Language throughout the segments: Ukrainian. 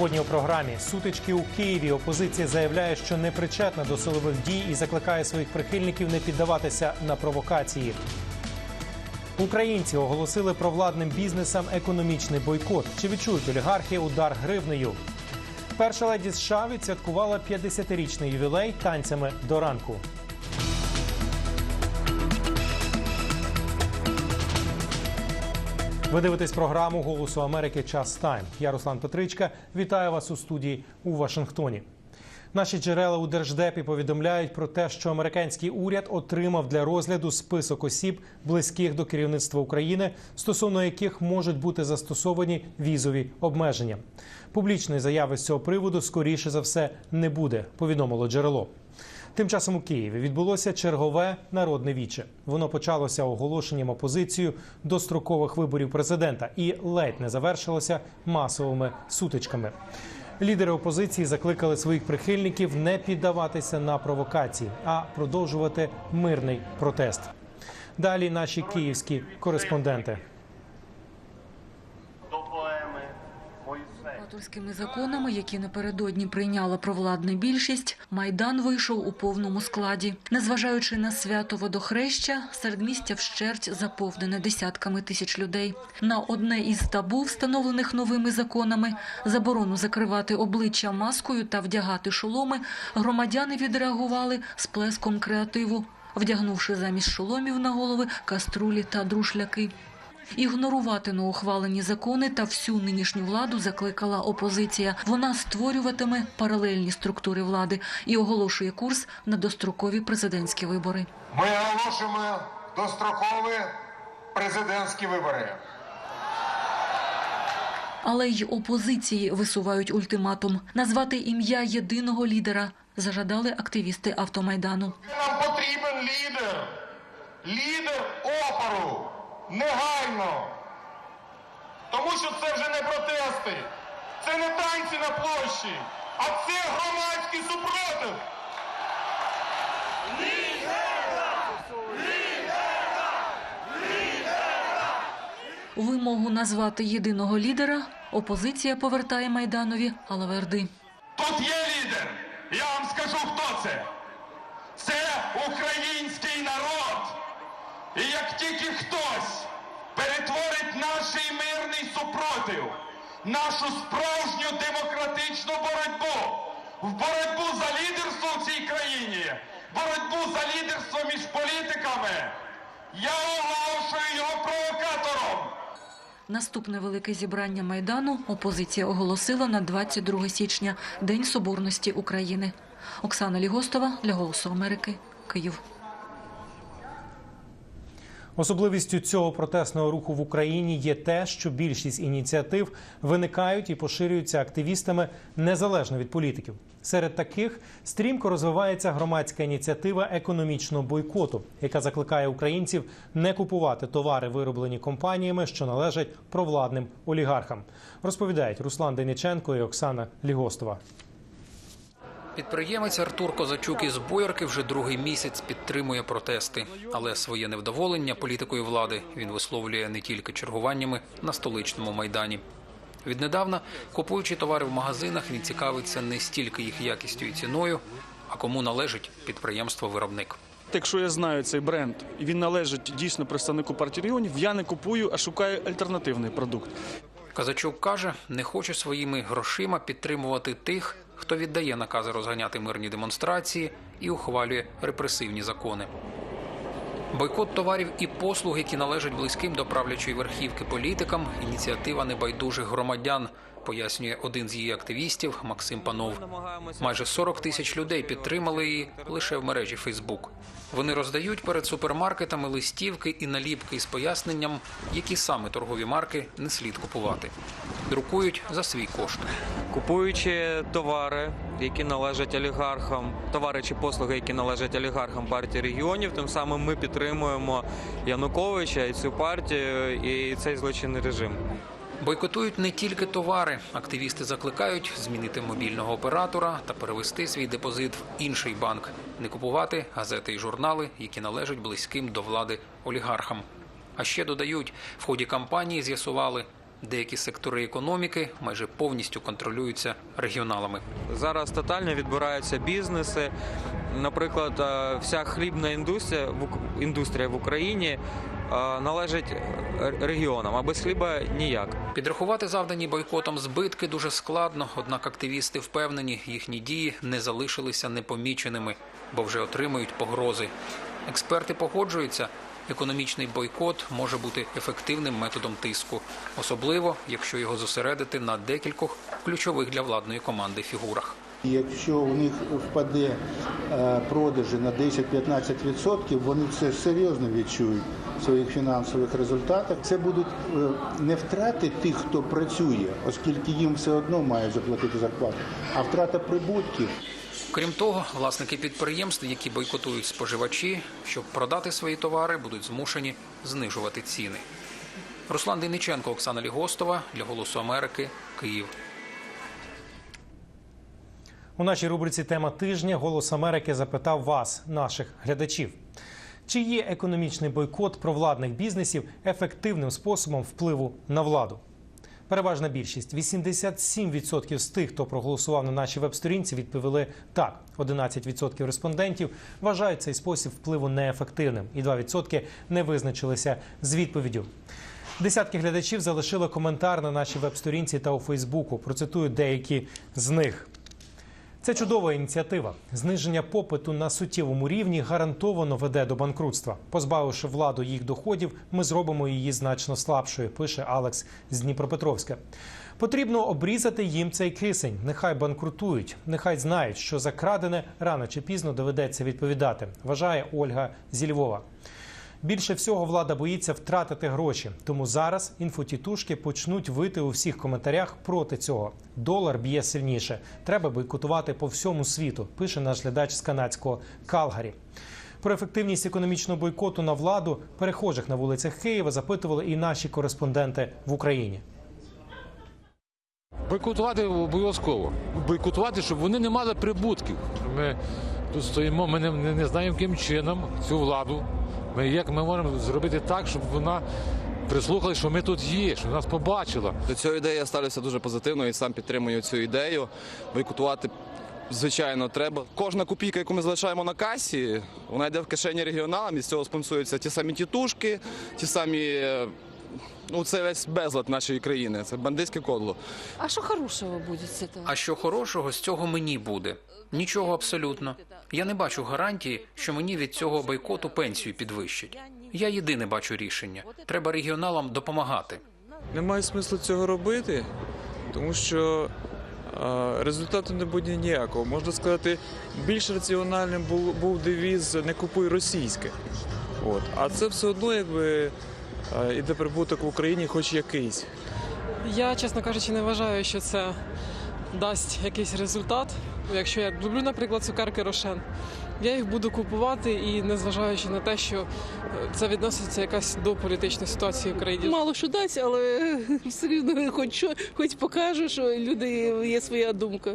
Сьогодні у програмі сутички у Києві. Опозиція заявляє, що не причетна до силових дій і закликає своїх прихильників не піддаватися на провокації. Українці оголосили провладним бізнесам економічний бойкот. Чи відчують олігархи удар гривнею? Перша леді США відсвяткувала 50-річний ювілей танцями до ранку. Ви дивитесь програму Голосу Америки Час Тайм. Я Руслан Петричка. Вітаю вас у студії у Вашингтоні. Наші джерела у держдепі повідомляють про те, що американський уряд отримав для розгляду список осіб, близьких до керівництва України, стосовно яких можуть бути застосовані візові обмеження. Публічної заяви з цього приводу скоріше за все не буде. Повідомило джерело. Тим часом у Києві відбулося чергове народне віче. Воно почалося оголошенням опозицію до строкових виборів президента і ледь не завершилося масовими сутичками. Лідери опозиції закликали своїх прихильників не піддаватися на провокації, а продовжувати мирний протест. Далі наші київські кореспонденти. Авторськими законами, які напередодні прийняла провладна більшість, майдан вийшов у повному складі. Незважаючи на свято водохреща, середмістя вщерть заповнене десятками тисяч людей. На одне із табу, встановлених новими законами, заборону закривати обличчя маскою та вдягати шоломи, громадяни відреагували сплеском креативу, вдягнувши замість шоломів на голови каструлі та друшляки. Ігнорувати неухвалені закони та всю нинішню владу закликала опозиція. Вона створюватиме паралельні структури влади і оголошує курс на дострокові президентські вибори. Ми оголошуємо дострокові президентські вибори. Але й опозиції висувають ультиматум назвати ім'я єдиного лідера. Зажадали активісти автомайдану. Нам потрібен лідер. Лідер опору. Негайно. Тому що це вже не протести. Це не танці на площі, а це громадський супротив. Вимогу назвати єдиного лідера опозиція повертає майданові Алаверди. Тут є лідер. Я вам скажу, хто це. Це український народ. І як тільки хтось перетворить наш мирний супротив, нашу справжню демократичну боротьбу в боротьбу за лідерство в цій країні, боротьбу за лідерство між політиками, я оголошую його провокатором. Наступне велике зібрання майдану опозиція оголосила на 22 січня, День Соборності України. Оксана Лігостова для Голосу Америки, Київ. Особливістю цього протестного руху в Україні є те, що більшість ініціатив виникають і поширюються активістами незалежно від політиків. Серед таких стрімко розвивається громадська ініціатива економічного бойкоту, яка закликає українців не купувати товари, вироблені компаніями, що належать провладним олігархам. Розповідають Руслан Дениченко і Оксана Лігостова. Підприємець Артур Козачук із Боярки вже другий місяць підтримує протести, але своє невдоволення політикою влади він висловлює не тільки чергуваннями на столичному майдані. Віднедавна, купуючи товари в магазинах, він цікавиться не стільки їх якістю і ціною, а кому належить підприємство-виробник. Якщо я знаю цей бренд і він належить дійсно представнику партії регіонів, я не купую, а шукаю альтернативний продукт. Казачук каже, не хоче своїми грошима підтримувати тих, хто віддає накази розганяти мирні демонстрації і ухвалює репресивні закони. Бойкот товарів і послуг, які належать близьким до правлячої верхівки політикам, ініціатива небайдужих громадян, пояснює один з її активістів Максим Панов. Майже 40 тисяч людей підтримали її лише в мережі Фейсбук. Вони роздають перед супермаркетами листівки і наліпки із поясненням, які саме торгові марки не слід купувати. Друкують за свій кошт. Купуючи товари, які належать олігархам, товари чи послуги, які належать олігархам партії регіонів, тим самим ми підтримуємо Януковича і цю партію і цей злочинний режим. Бойкотують не тільки товари. Активісти закликають змінити мобільного оператора та перевести свій депозит в інший банк, не купувати газети і журнали, які належать близьким до влади олігархам. А ще додають, в ході кампанії з'ясували, Деякі сектори економіки майже повністю контролюються регіоналами. Зараз тотально відбираються бізнеси. Наприклад, е, вся хлібна індустрія в Україні належить е, регіонам, а без хліба ніяк. Підрахувати завдані бойкотом збитки дуже складно, однак активісти впевнені, їхні дії не залишилися непоміченими, бо вже отримують погрози. Експерти погоджуються, економічний бойкот може бути ефективним методом тиску, особливо якщо його зосередити на декількох ключових для владної команди фігурах. Якщо у них впаде е, продажі на 10-15%, вони це серйозно відчують своїх фінансових результатах. Це будуть е, не втрати тих, хто працює, оскільки їм все одно мають заплатити зарплату, а втрата прибутків. Крім того, власники підприємств, які бойкотують споживачі, щоб продати свої товари, будуть змушені знижувати ціни. Руслан Дейниченко, Оксана Лігостова для Голосу Америки, Київ. У нашій рубриці Тема тижня Голос Америки запитав вас, наших глядачів. Чи є економічний бойкот провладних бізнесів ефективним способом впливу на владу? Переважна більшість 87% з тих, хто проголосував на нашій веб-сторінці, відповіли так. 11% респондентів вважають цей спосіб впливу неефективним, і 2% не визначилися з відповіддю. Десятки глядачів залишили коментар на нашій веб-сторінці та у Фейсбуку. Процитую деякі з них. Це чудова ініціатива. Зниження попиту на суттєвому рівні гарантовано веде до банкрутства. Позбавивши владу їх доходів, ми зробимо її значно слабшою. Пише Алекс з Дніпропетровська. Потрібно обрізати їм цей кисень. Нехай банкрутують, нехай знають, що за крадене рано чи пізно доведеться відповідати. Вважає Ольга зі Львова. Більше всього влада боїться втратити гроші, тому зараз інфотітушки почнуть вити у всіх коментарях проти цього. Долар б'є сильніше. Треба бойкотувати по всьому світу. Пише наш глядач з канадського Калгарі. Про ефективність економічного бойкоту на владу перехожих на вулицях Києва запитували і наші кореспонденти в Україні. Бойкотувати обов'язково. Бойкотувати, щоб вони не мали прибутків. Ми тут стоїмо, ми не, не, знаємо, яким чином цю владу. Ми, як ми можемо зробити так, щоб вона прислухала, що ми тут є, що нас побачила. До цієї ідеї я ставлюся дуже позитивно і сам підтримую цю ідею. Бойкотувати, звичайно, треба. Кожна копійка, яку ми залишаємо на касі, вона йде в кишені регіоналам, і з цього спонсуються ті самі тітушки, ті самі. Ну, це весь безлад нашої країни, це бандитське кодло. А что хорошего будет с этого? А що хорошого з цього мені буде? Нічого абсолютно. Я не бачу гарантії, що мені від цього бойкоту пенсію підвищать. Я єдине бачу рішення. Треба регіоналам допомагати. Немає смислу цього робити, тому що результату не буде ніякого. Можна сказати, більш раціональним був, був девіз не купуй російське. От. А це все одно якби іде прибуток в Україні хоч якийсь. Я, чесно кажучи, не вважаю, що це дасть якийсь результат. Якщо я люблю, наприклад, цукерки Рошен, я їх буду купувати і незважаючи на те, що е, це відноситься якась до політичної ситуації в країні. Мало що дасть, але все рівно хоч що, хоч покажу, що люди є своя думка.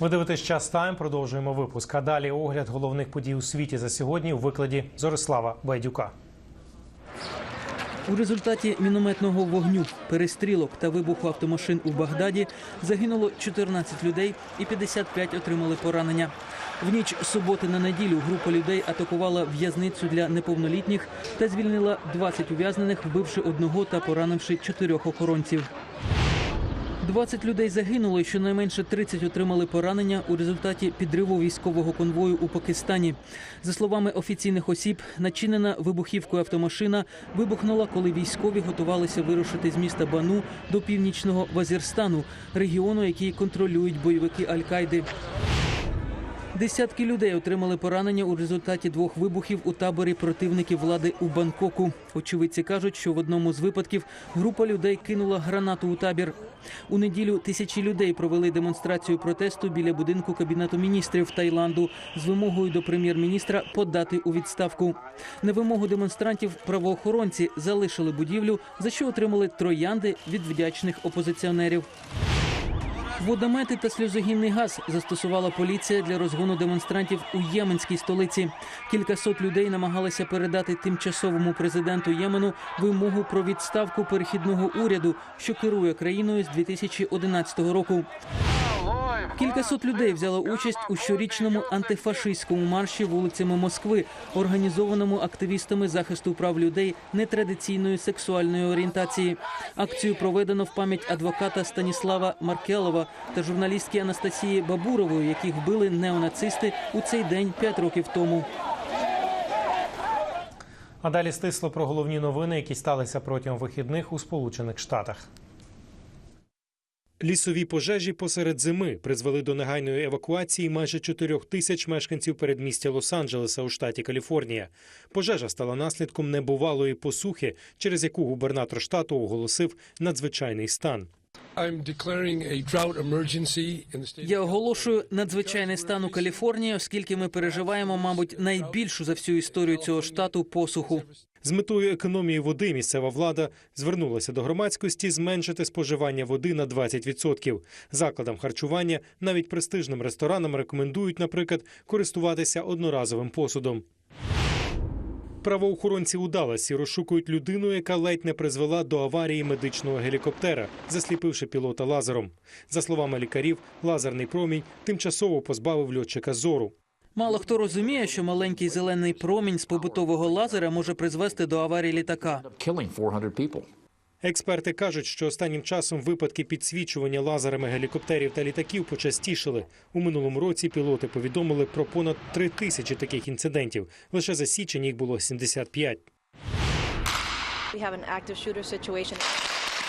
Ви дивитесь час тайм. Продовжуємо випуск. А далі огляд головних подій у світі за сьогодні у викладі Зорислава Байдюка. У результаті мінометного вогню, перестрілок та вибуху автомашин у Багдаді загинуло 14 людей і 55 отримали поранення. В ніч суботи на неділю група людей атакувала в'язницю для неповнолітніх та звільнила 20 ув'язнених, вбивши одного та поранивши чотирьох охоронців. 20 людей загинули, щонайменше 30 отримали поранення у результаті підриву військового конвою у Пакистані. За словами офіційних осіб, начинена вибухівкою автомашина вибухнула, коли військові готувалися вирушити з міста Бану до північного Вазірстану, регіону, який контролюють бойовики Аль-Кайди. Десятки людей отримали поранення у результаті двох вибухів у таборі противників влади у Бангкоку. Очевидці кажуть, що в одному з випадків група людей кинула гранату у табір. У неділю тисячі людей провели демонстрацію протесту біля будинку кабінету міністрів Таїланду з вимогою до прем'єр-міністра подати у відставку. На вимогу демонстрантів правоохоронці залишили будівлю, за що отримали троянди від вдячних опозиціонерів. Водомети та сльозогінний газ застосувала поліція для розгону демонстрантів у єменській столиці. Кількасот людей намагалися передати тимчасовому президенту Ємену вимогу про відставку перехідного уряду, що керує країною з 2011 року. Кількасот людей взяло участь у щорічному антифашистському марші вулицями Москви, організованому активістами захисту прав людей нетрадиційної сексуальної орієнтації. Акцію проведено в пам'ять адвоката Станіслава Маркелова та журналістки Анастасії Бабурової, яких вбили неонацисти у цей день п'ять років тому. А далі стисло про головні новини, які сталися протягом вихідних у Сполучених Штатах. Лісові пожежі посеред зими призвели до негайної евакуації майже 4 тисяч мешканців передмістя Лос-Анджелеса у штаті Каліфорнія. Пожежа стала наслідком небувалої посухи, через яку губернатор штату оголосив надзвичайний стан. Я оголошую надзвичайний стан у Каліфорнії, оскільки ми переживаємо, мабуть, найбільшу за всю історію цього штату посуху. З метою економії води місцева влада звернулася до громадськості зменшити споживання води на 20%. Закладам харчування, навіть престижним ресторанам рекомендують, наприклад, користуватися одноразовим посудом. Правоохоронці у Даласі розшукують людину, яка ледь не призвела до аварії медичного гелікоптера, засліпивши пілота лазером. За словами лікарів, лазерний промінь тимчасово позбавив льотчика зору. Мало хто розуміє, що маленький зелений промінь з побутового лазера може призвести до аварії літака. Експерти кажуть, що останнім часом випадки підсвічування лазерами гелікоптерів та літаків почастішили. У минулому році пілоти повідомили про понад три тисячі таких інцидентів. Лише за січень їх було 75.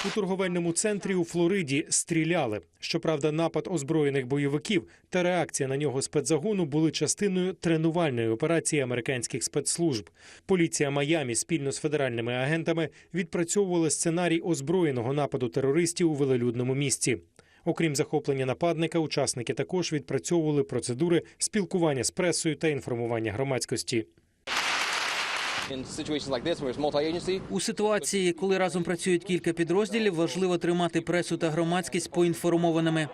У торговельному центрі у Флориді стріляли. Щоправда, напад озброєних бойовиків та реакція на нього спецзагону були частиною тренувальної операції американських спецслужб. Поліція Майамі спільно з федеральними агентами відпрацьовували сценарій озброєного нападу терористів у велелюдному місці. Окрім захоплення нападника, учасники також відпрацьовували процедури спілкування з пресою та інформування громадськості. У ситуації, коли разом працюють кілька підрозділів, важливо тримати пресу та громадськість поінформованими.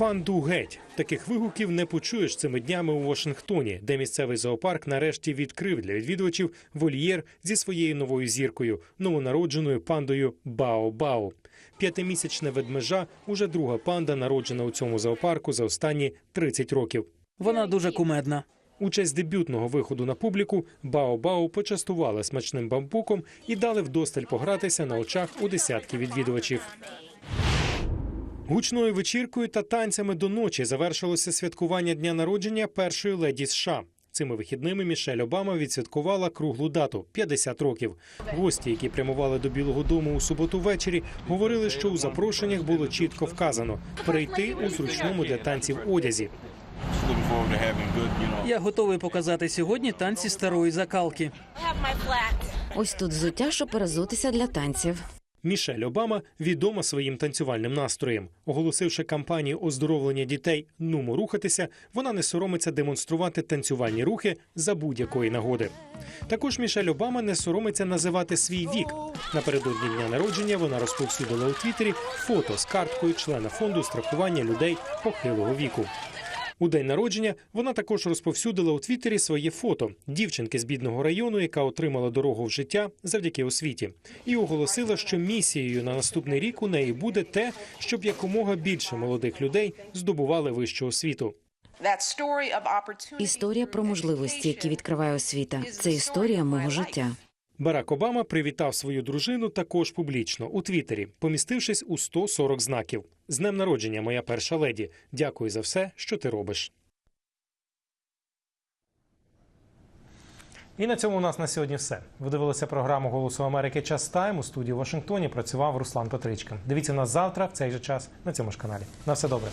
Панду геть таких вигуків не почуєш цими днями у Вашингтоні, де місцевий зоопарк нарешті відкрив для відвідувачів вольєр зі своєю новою зіркою, новонародженою пандою Бао-Бао. П'ятимісячна ведмежа уже друга панда, народжена у цьому зоопарку за останні 30 років. Вона дуже кумедна. У честь дебютного виходу на публіку Бао-Бао почастували смачним бамбуком і дали вдосталь погратися на очах у десятки відвідувачів. Гучною вечіркою та танцями до ночі завершилося святкування дня народження першої леді США. Цими вихідними Мішель Обама відсвяткувала круглу дату 50 років. Гості, які прямували до Білого Дому у суботу ввечері, говорили, що у запрошеннях було чітко вказано прийти у зручному для танців одязі. Я готовий показати сьогодні танці старої закалки. Ось тут взуття, щоб перезутися для танців. Мішель Обама відома своїм танцювальним настроєм. Оголосивши кампанію оздоровлення дітей Нумо рухатися, вона не соромиться демонструвати танцювальні рухи за будь-якої нагоди. Також Мішель Обама не соромиться називати свій вік. Напередодні дня народження вона розповсюдила у Твіттері фото з карткою члена фонду страхування людей похилого віку. У день народження вона також розповсюдила у Твіттері своє фото дівчинки з бідного району, яка отримала дорогу в життя завдяки освіті, і оголосила, що місією на наступний рік у неї буде те, щоб якомога більше молодих людей здобували вищу освіту. Історія про можливості, які відкриває освіта. Це історія мого життя. Барак Обама привітав свою дружину також публічно у Твіттері, помістившись у 140 знаків. З днем народження, моя перша леді. Дякую за все, що ти робиш. І на цьому у нас на сьогодні все. Ви дивилися програму Голосу Америки Час Тайм у студії в Вашингтоні. Працював Руслан Петричка. Дивіться нас завтра в цей же час на цьому ж каналі. На все добре.